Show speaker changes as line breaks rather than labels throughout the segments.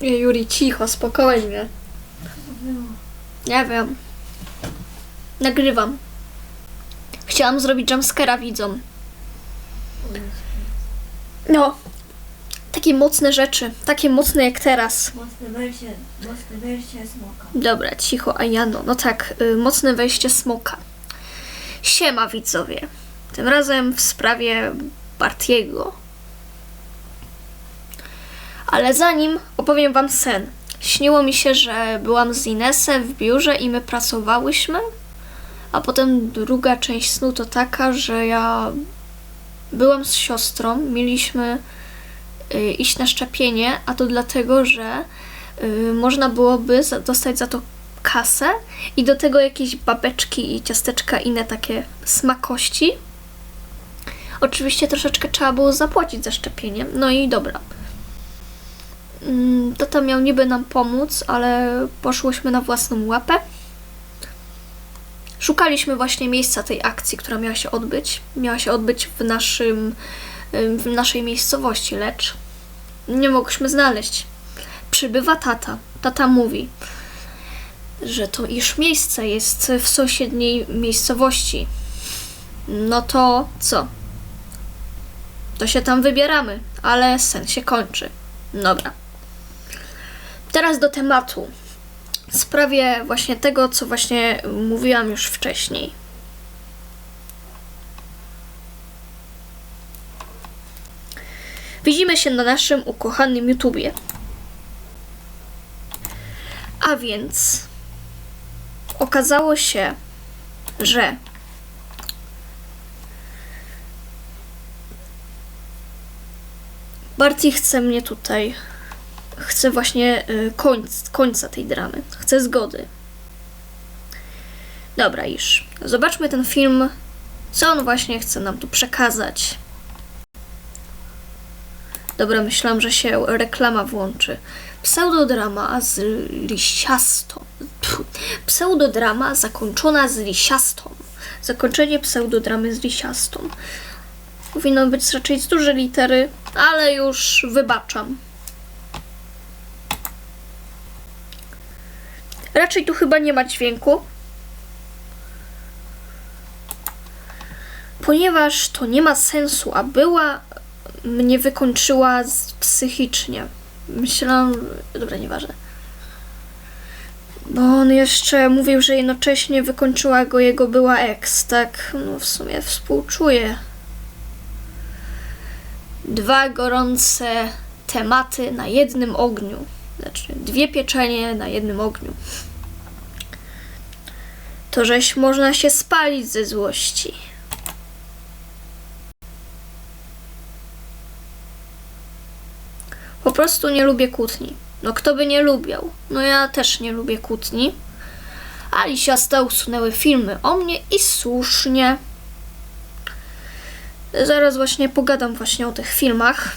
Juri, cicho, spokojnie. Nie wiem. Nagrywam. Chciałam zrobić jumpscare'a widzom. No. Takie mocne rzeczy. Takie mocne jak teraz.
Mocne wejście, mocne wejście smoka.
Dobra, cicho, a Jano. No tak, y, mocne wejście smoka. Siema widzowie. Tym razem w sprawie Bartiego. Ale zanim opowiem wam sen. Śniło mi się, że byłam z Inesem w biurze i my pracowałyśmy. A potem druga część snu to taka, że ja byłam z siostrą, mieliśmy y, iść na szczepienie, a to dlatego, że y, można byłoby dostać za to kasę i do tego jakieś babeczki i ciasteczka, inne takie smakości. Oczywiście troszeczkę trzeba było zapłacić za szczepienie. No i dobra. Mm, Tata miał niby nam pomóc, ale poszłyśmy na własną łapę. Szukaliśmy właśnie miejsca tej akcji, która miała się odbyć. Miała się odbyć w naszym, ym, w naszej miejscowości, lecz nie mogliśmy znaleźć. Przybywa tata. Tata mówi, że to iż miejsce jest w sąsiedniej miejscowości. No to co? To się tam wybieramy, ale sen się kończy. Dobra. Teraz do tematu. W sprawie właśnie tego, co właśnie mówiłam już wcześniej. Widzimy się na naszym ukochanym YouTubie. A więc okazało się, że Barty chce mnie tutaj. Chce właśnie y, końc, końca tej dramy. Chce zgody. Dobra, już. Zobaczmy ten film. Co on właśnie chce nam tu przekazać? Dobra, myślałam, że się reklama włączy. Pseudodrama z lisiastą. Pseudodrama zakończona z lisiastą. Zakończenie pseudodramy z lisiastą. Powinno być raczej z duże litery, ale już wybaczam. Raczej tu chyba nie ma dźwięku. Ponieważ to nie ma sensu, a była mnie wykończyła psychicznie. Myślałam, dobra, nieważne. Bo on jeszcze mówił, że jednocześnie wykończyła go jego była ex, tak? No w sumie współczuję. Dwa gorące tematy na jednym ogniu. Znaczy, dwie pieczenie na jednym ogniu. To żeś można się spalić ze złości. Po prostu nie lubię kłótni. No kto by nie lubiał? No ja też nie lubię kłótni. A lisiasta usunęły filmy o mnie i słusznie. Zaraz właśnie pogadam właśnie o tych filmach.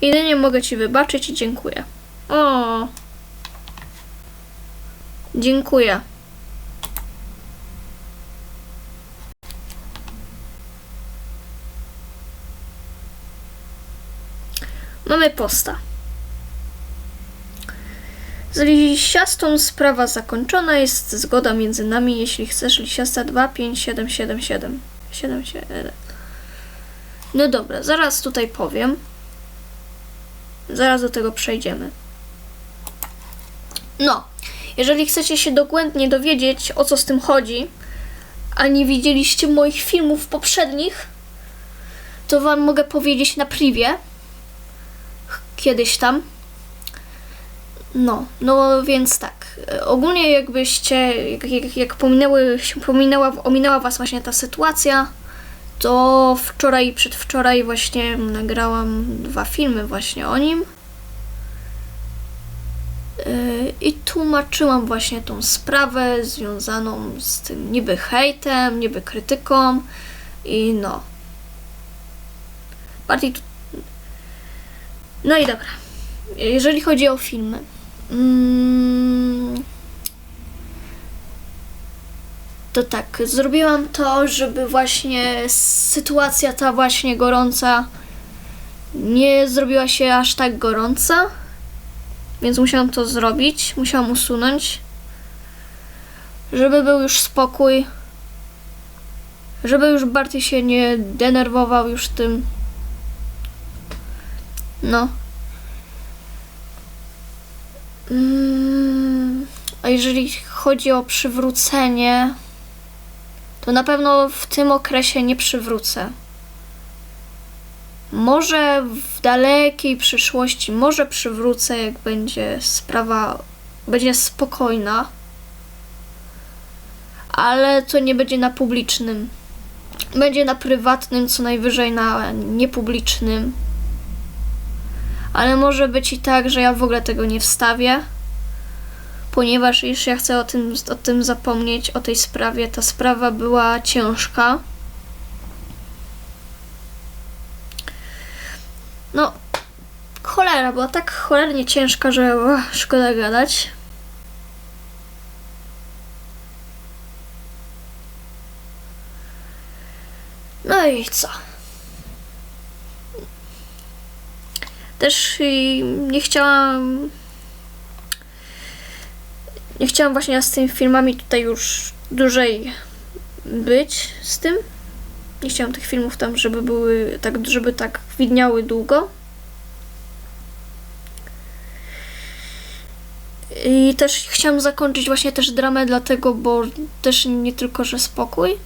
Jedynie mogę Ci wybaczyć i dziękuję. O. Dziękuję. Mamy posta. Z lisiastą sprawa zakończona, jest zgoda między nami, jeśli chcesz lisiasta 2, 5, 7, 7, 7. 7, 7. No dobra, zaraz tutaj powiem. Zaraz do tego przejdziemy. No, jeżeli chcecie się dogłębnie dowiedzieć, o co z tym chodzi, a nie widzieliście moich filmów poprzednich, to wam mogę powiedzieć na privie. Kiedyś tam. No, no więc tak. Ogólnie jakbyście, jak, jak, jak pominęły, pominęła, ominęła was właśnie ta sytuacja, to wczoraj i przedwczoraj właśnie nagrałam dwa filmy właśnie o nim. Yy, I tłumaczyłam właśnie tą sprawę związaną z tym niby hejtem, niby krytyką i no. Bardziej tu... No i dobra. Jeżeli chodzi o filmy. Mm, to tak, zrobiłam to, żeby właśnie sytuacja ta właśnie gorąca nie zrobiła się aż tak gorąca. Więc musiałam to zrobić, musiałam usunąć, żeby był już spokój, żeby już Barty się nie denerwował już tym. No. Mm, a jeżeli chodzi o przywrócenie, to na pewno w tym okresie nie przywrócę. Może w dalekiej przyszłości, może przywrócę, jak będzie sprawa, będzie spokojna, ale to nie będzie na publicznym. Będzie na prywatnym, co najwyżej na niepublicznym. Ale może być i tak, że ja w ogóle tego nie wstawię, ponieważ już ja chcę o tym, o tym zapomnieć, o tej sprawie. Ta sprawa była ciężka. No, cholera, była tak cholernie ciężka, że szkoda gadać. No i co? Też i nie chciałam. Nie chciałam właśnie z tymi filmami tutaj już dłużej być z tym. Nie chciałam tych filmów tam, żeby były tak, żeby tak widniały długo. I też chciałam zakończyć właśnie też dramę dlatego, bo też nie tylko, że spokój,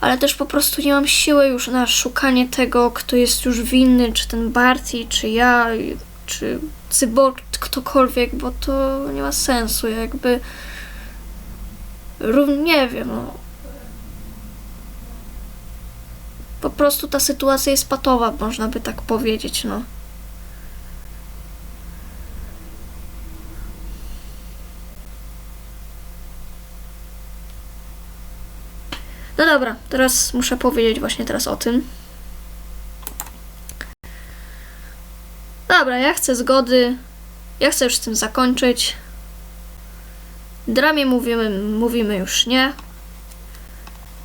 ale też po prostu nie mam siły już na szukanie tego, kto jest już winny, czy ten Barty, czy ja, czy Cyborg, ktokolwiek, bo to nie ma sensu, jakby nie wiem, no. Po prostu ta sytuacja jest patowa, można by tak powiedzieć, no. No dobra, teraz muszę powiedzieć właśnie teraz o tym. Dobra, ja chcę zgody. Ja chcę już z tym zakończyć. Dramie mówimy, mówimy już nie.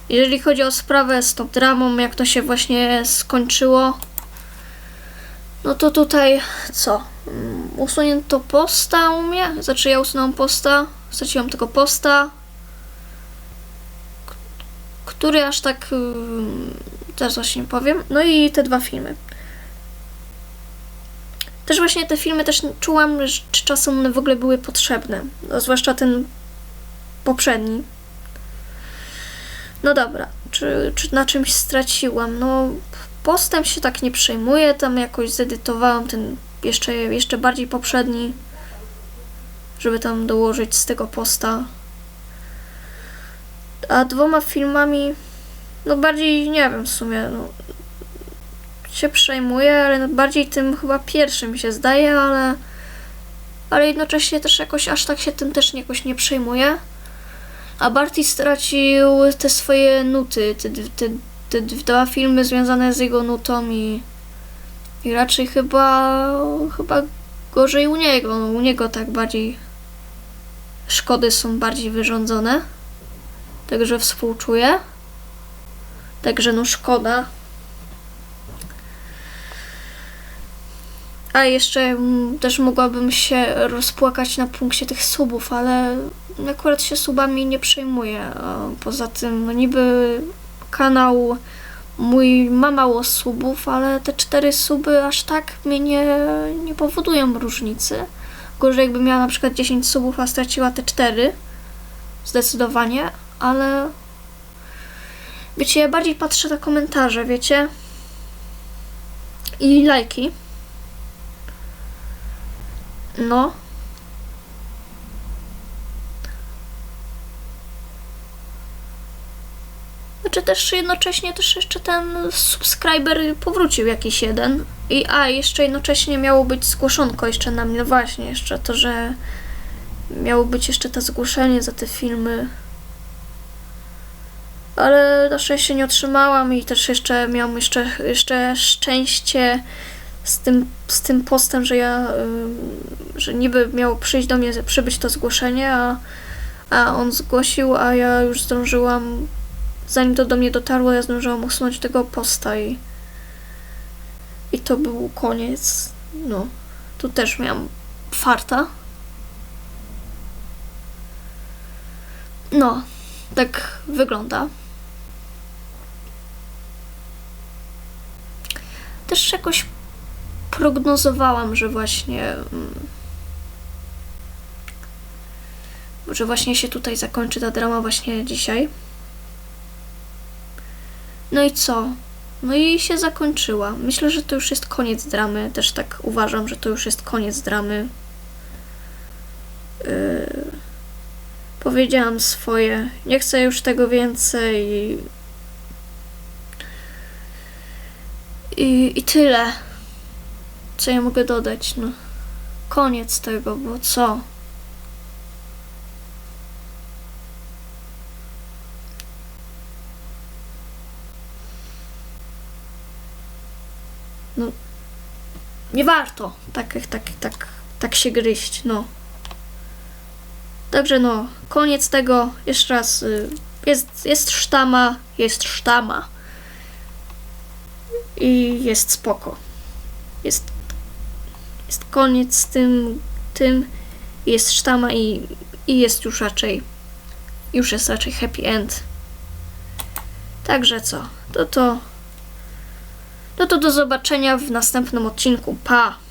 Jeżeli chodzi o sprawę z tą dramą, jak to się właśnie skończyło, no to tutaj co? Mm, Usunięto posta u mnie? Znaczy ja usunąłem posta, straciłam tego posta, który aż tak ym, teraz właśnie powiem. No i te dwa filmy. Też właśnie te filmy też czułam, że czasem one w ogóle były potrzebne. No, zwłaszcza ten poprzedni. No dobra, czy, czy na czymś straciłam? No, postem się tak nie przejmuję, tam jakoś zedytowałam ten jeszcze, jeszcze bardziej poprzedni, żeby tam dołożyć z tego posta. A dwoma filmami, no bardziej nie wiem w sumie, no, się przejmuję, ale bardziej tym chyba pierwszym się zdaje, ale, ale jednocześnie też jakoś aż tak się tym też jakoś nie przejmuję. A Barty stracił te swoje nuty, te, te, te dwa filmy związane z jego nutą i, i raczej chyba, chyba gorzej u niego. No, u niego tak bardziej szkody są bardziej wyrządzone. Także współczuję. Także no szkoda. A jeszcze mm, też mogłabym się rozpłakać na punkcie tych subów, ale akurat się subami nie przejmuję. Poza tym, no niby kanał mój ma mało subów, ale te cztery suby aż tak mnie nie, nie powodują różnicy. Gorzej jakbym miała na przykład 10 subów, a straciła te cztery. Zdecydowanie, ale wiecie, ja bardziej patrzę na komentarze, wiecie? I lajki. No. Znaczy też jednocześnie też jeszcze ten subskryber powrócił jakiś jeden. I a, jeszcze jednocześnie miało być zgłoszonko jeszcze na mnie. No właśnie, jeszcze to, że miało być jeszcze to zgłoszenie za te filmy. Ale na szczęście nie otrzymałam i też jeszcze miałam jeszcze, jeszcze szczęście z tym, z tym postem, że ja, ym, że niby miało przyjść do mnie, przybyć to zgłoszenie, a, a on zgłosił, a ja już zdążyłam, zanim to do mnie dotarło, ja zdążyłam usunąć tego posta i, i to był koniec. No, tu też miałam farta. No, tak wygląda. Też jakoś prognozowałam, że właśnie. mm, Że właśnie się tutaj zakończy ta drama właśnie dzisiaj. No i co? No i się zakończyła. Myślę, że to już jest koniec dramy. Też tak uważam, że to już jest koniec dramy. Yy, powiedziałam swoje. Nie chcę już tego więcej. I, I tyle. Co ja mogę dodać? No. Koniec tego, bo co? No. Nie warto tak, tak, tak, tak się gryźć, no. Także no, koniec tego. Jeszcze raz. y, Jest, jest sztama, jest sztama. I jest spoko. Jest, jest koniec z tym, tym. Jest sztama i, i jest już raczej, już jest raczej happy end. Także co? To to, no to do zobaczenia w następnym odcinku. Pa!